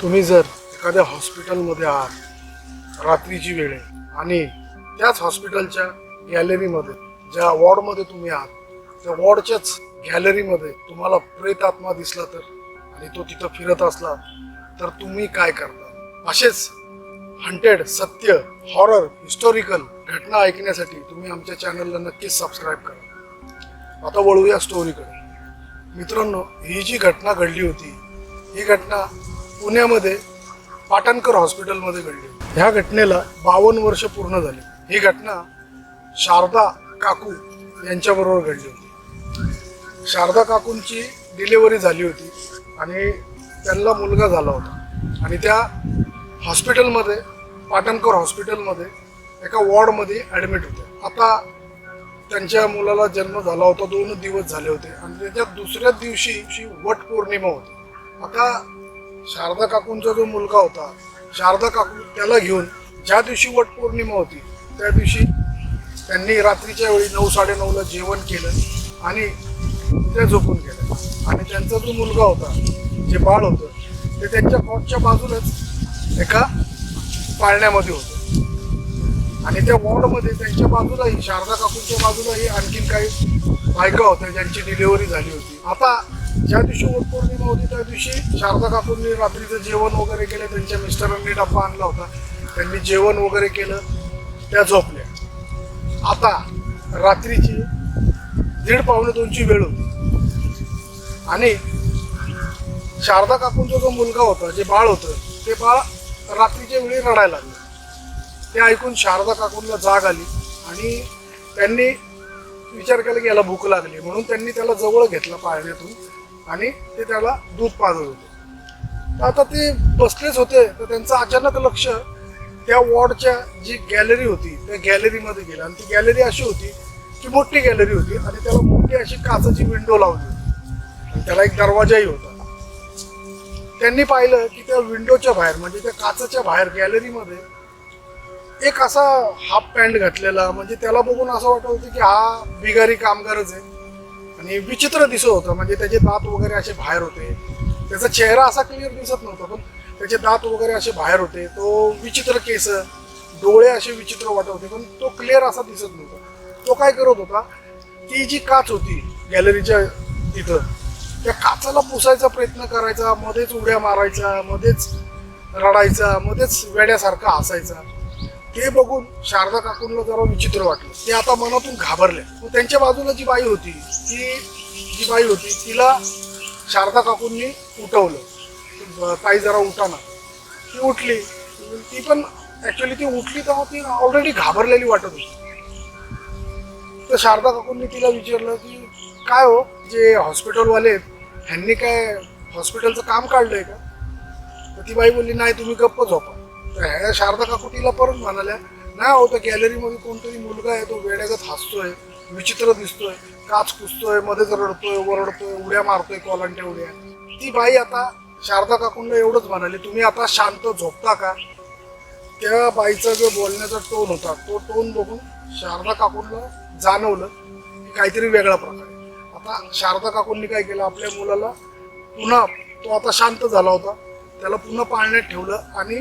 तुम्ही जर एखाद्या हॉस्पिटलमध्ये आहात रात्रीची वेळ आहे आणि त्याच हॉस्पिटलच्या गॅलरीमध्ये ज्या वॉर्डमध्ये तुम्ही आहात त्या वॉर्डच्याच गॅलरीमध्ये तुम्हाला प्रेत आत्मा दिसला तर आणि तो तिथं फिरत असला तर तुम्ही काय करता? असेच हंटेड सत्य हॉरर हिस्टॉरिकल घटना ऐकण्यासाठी तुम्ही आमच्या चॅनलला नक्कीच सबस्क्राईब करा. आता वळूया स्टोरीकडे मित्रांनो ही जी घटना घडली होती ही घटना पुण्यामध्ये पाटणकर हॉस्पिटलमध्ये घडली. ह्या घटनेला बावन्न वर्ष पूर्ण झाली. ही घटना शारदा काकू यांच्याबरोबर घडली होती. शारदा काकूंची डिलिव्हरी झाली होती आणि त्यांना मुलगा झाला होता. आणि त्या हॉस्पिटलमध्ये पाटणकर हॉस्पिटलमध्ये एका वॉर्डमध्ये ॲडमिट होते आता त्यांच्या मुलाला जन्म झाला होता दोन दिवस झाले होते आणि त्याच्या दुसऱ्याच दिवशी शी वट पौर्णिमा होती. आता शारदा काकूंचा जो मुलगा होता शारदा काकू त्याला घेऊन ज्या दिवशी वटपौर्णिमा होती त्या दिवशी त्यांनी रात्रीच्या वेळी नऊ साडेनऊला जेवण केलं आणि त्या झोपून गेलं. आणि त्यांचा जो मुलगा होता जे बाळ होतं ते त्यांच्या वॉर्डच्या बाजूलाच एका पाळण्यामध्ये होतं. आणि त्या वॉर्डमध्ये त्यांच्या बाजूलाही शारदा काकूंच्या बाजूलाही आणखीन काही बायका होत्या ज्यांची डिलिव्हरी झाली होती. आता ज्या दिवशी वटपौर्णिमा होती त्या दिवशी शारदा काकूंनी रात्रीचं जेवण वगैरे केलं. त्यांच्या मिस्टरांनी डब्बा आणला होता. त्यांनी जेवण वगैरे केलं. त्या झोपल्या. आता रात्रीची दीड पावणे दोनची वेळ होती. आणि शारदा काकूंचा जो मुलगा होता जे बाळ होतं ते बाळ रात्रीच्या वेळी रडायला लागलं. ते ऐकून शारदा काकूंना जाग आली आणि त्यांनी विचार केला की याला भूक लागली म्हणून त्यांनी त्याला जवळ घेतला पाळण्यातून. आणि ते त्याला दूध पाजत होते. तर आता ते बसलेच होते तर त्यांचं अचानक लक्ष त्या वॉर्डच्या जी गॅलरी होती त्या गॅलरीमध्ये गेलं. आणि ती गॅलरी अशी होती की मोठी गॅलरी होती आणि त्याला मोठी अशी काचाची विंडो लावली होती. त्याला एक दरवाजाही होता. त्यांनी पाहिलं की त्या विंडोच्या बाहेर म्हणजे त्या काचाच्या बाहेर गॅलरीमध्ये एक असा हाफ पॅन्ट घातलेला म्हणजे त्याला बघून असं वाटत होतं की हा बिगारी कामगारच आहे. आणि विचित्र दिसत होतं. म्हणजे त्याचे दात वगैरे असे बाहेर होते. त्याचा चेहरा असा क्लिअर दिसत नव्हता पण त्याचे दात वगैरे असे बाहेर होते. तो विचित्र केस डोळे असे विचित्र वाटत होते पण तो क्लिअर असा दिसत नव्हता. तो काय करत होता ती जी काच होती गॅलरीच्या तिथं त्या काचाला पुसायचा प्रयत्न करायचा मध्येच उड्या मारायचा मध्येच रडायचा मध्येच वेड्यासारखा हसायचा. ते बघून शारदा काकूंना जरा विचित्र वाटलं. ते आता मनातून घाबरले. मग त्यांच्या बाजूला जी बाई होती ती जी बाई होती तिला शारदा काकूंनी उठवलं. ताई जरा उठाना ती उठली. ती पण ऍक्च्युली ती उठली तेव्हा ती ऑलरेडी घाबरलेली वाटत होती. तर शारदा काकूंनी तिला विचारलं की काय हो जे हॉस्पिटलवाले आहेत ह्यांनी काय हॉस्पिटलचं काम काढलंय का? तर ती बाई बोलली नाही तुम्ही गप्प झोपा. ह्या शारदा काकुटीला परत म्हणाल्या नाही होतं गॅलरीमध्ये कोणतरी मुलगा आहे तो वेड्यागत हसतोय विचित्र दिसतोय काच कुसतोय मध्येच रडतोय ओरडतोय उड्या मारतोय कॉलांट्या उड्या. ती बाई आता शारदा काकूंना एवढंच म्हणाली तुम्ही आता शांत झोपता का? त्या बाईचा जो बोलण्याचा टोन होता तो टोन बघून शारदा काकूंना जाणवलं की काहीतरी वेगळा प्रकार आहे. आता शारदा काकूंनी काय केलं आपल्या मुलाला पुन्हा तो आता शांत झाला होता त्याला पुन्हा पाळण्यात ठेवलं आणि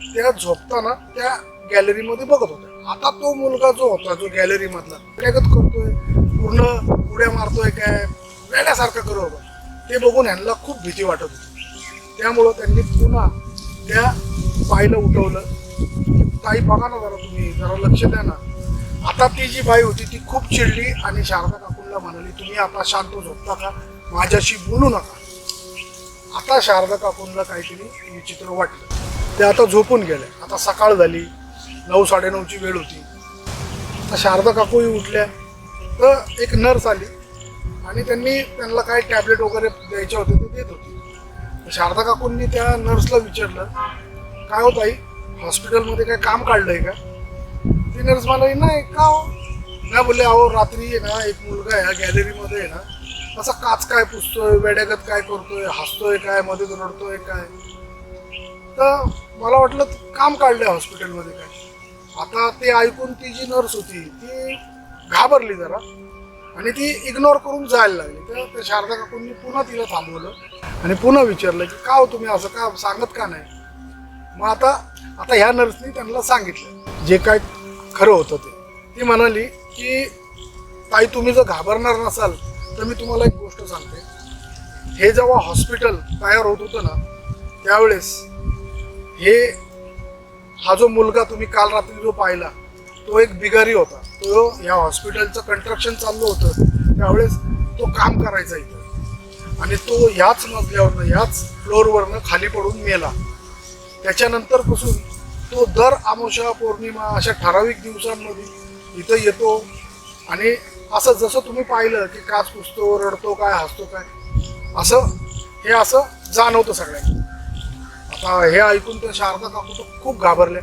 त्या झोपताना त्या गॅलरीमध्ये बघत होत्या. आता तो मुलगा जो होता जो गॅलरी मधला प्रगत करतोय पूर्ण उड्या मारतोय काय वेड्यासारखं करू होता ते बघून ह्यांना खूप भीती वाटत होती. त्यामुळं त्यांनी पुन्हा त्या बाईला उठवलं. ताई बघा ना जरा तुम्ही जरा लक्ष द्या ना. आता ती जी बाई होती ती खूप चिडली आणि शारदा काकूंना म्हणाली तुम्ही आता शांत झोपता का? माझ्याशी बोलू नका. आता शारदा काकूंना काहीतरी विचित्र वाटलं. ते आता झोपून गेले. आता सकाळ झाली. नऊ साडेनऊची वेळ होती. आता शारदा काकूही उठल्या. तर एक नर्स आली. आणि त्यांनी त्यांना काय टॅबलेट वगैरे द्यायचे होते ते देत होते. शारदा काकूंनी त्या नर्सला विचारलं काय होत आई हॉस्पिटलमध्ये काय काम काढलंय का? ती नर्स मला नाही का हो? नाही बोलले अहो रात्री आहे ना एक मुलगा आहे गॅलरीमध्ये आहे ना असा काच काय पुसतोय वेड्यागत काय करतोय हसतोय काय मध्येच रडतोय काय? तर मला वाटलं काम काढलंय हॉस्पिटलमध्ये काय. आता ते ऐकून ती जी नर्स होती ती घाबरली जरा. आणि ती इग्नोर करून जायला लागली. तर त्या शारदा काकूंनी पुन्हा तिला थांबवलं. आणि पुन्हा विचारलं की का हो तुम्ही असं का सांगत का नाही? मग आता आता ह्या नर्सनी त्यांना सांगितलं. जे काय खरं होतं ते. ती म्हणाली की ताई तुम्ही जर घाबरणार नसाल तर मी तुम्हाला एक गोष्ट सांगते. हे जेव्हा हॉस्पिटल तयार होत होतं ना त्यावेळेस हे हा जो मुलगा तुम्ही काल रात्री जो पाहिला तो एक बिगारी होता. तो या हॉस्पिटलचं कंस्ट्रक्शन चाललं होतं. त्यावेळेस तो काम करायचा इथं. आणि तो ह्याच मजल्यावरनं ह्याच फ्लोअरवरनं खाली पडून मेला. त्याच्यानंतरपासून तो दर आमोशा पौर्णिमा अशा ठराविक दिवसांमध्ये इथं येतो. आणि असं जसं तुम्ही पाहिलं की काच पुसतो रडतो काय हसतो काय असं हे असं जाणवतं सगळ्यांना. आता हे ऐकून त्या शारदा काकू तर खूप घाबरल्या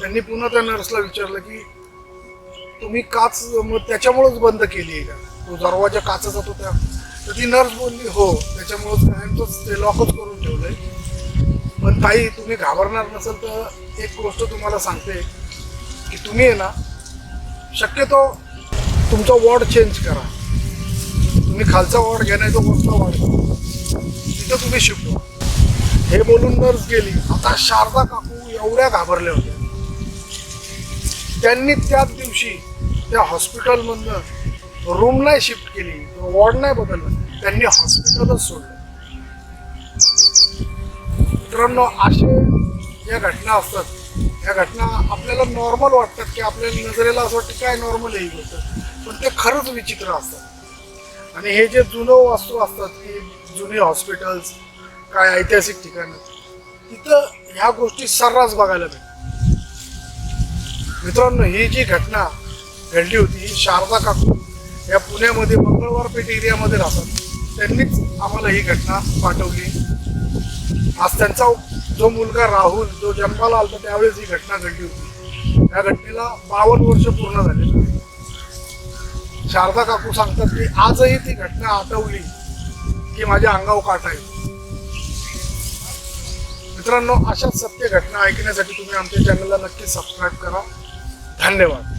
त्यांनी पुन्हा त्या नर्सला विचारलं की तुम्ही काच मग त्याच्यामुळेच बंद केली आहे का? तो दरवाजा काचच होतो त्या तर ती नर्स बोलली हो त्याच्यामुळेच कायमचंच ते लॉकच करून ठेवलंय. पण ताई तुम्ही घाबरणार नसेल तर एक गोष्ट तुम्हाला सांगते की तुम्ही आहे ना शक्यतो तुमचा वॉर्ड चेंज करा. तुम्ही खालचा वॉर्ड घ्या नाही तो वरचा वॉर्ड तिथं तुम्ही शिफ्ट व्हा. हे बोलून नर्स गेली. आता शारदा काकू एवढ्या घाबरल्या होत्या. त्यांनी त्याच दिवशी त्या हॉस्पिटलमधनं रूम नाही शिफ्ट केली वॉर्ड नाही बदललं. त्यांनी हॉस्पिटलच सोडलं. मित्रांनो असे या घटना असतात. या घटना आपल्याला नॉर्मल वाटतात की आपल्या नजरेला असं वाटतं काय नॉर्मल आहे होतं गोष्ट. पण ते खरंच विचित्र असतात. आणि हे जे जुनं वास्तू असतात की जुने हॉस्पिटल्स काय ऐतिहासिक ठिकाणं तिथं ह्या गोष्टी सर्रास बघायला भेटतात मित्रांनो ही जी घटना घडली होती ही शारदा काकू या पुण्यामध्ये मंगळवार पेठ एरियामध्ये राहतात. त्यांनीच आम्हाला ही घटना पाठवली. आज त्यांचा जो मुलगा राहुल जो जन्माला आला होता त्यावेळेस ही घटना घडली होती. या घटनेला बावन्न वर्ष पूर्ण झालेली शारदा काकू सांगतात की आजही ती घटना आठवली की माझ्या अंगावर काटा आहे मित्रांनो अशा सत्य घटना ऐकण्यासाठी तुम्ही आमच्या चॅनलला नक्की सबस्क्राईब करा. धन्यवाद.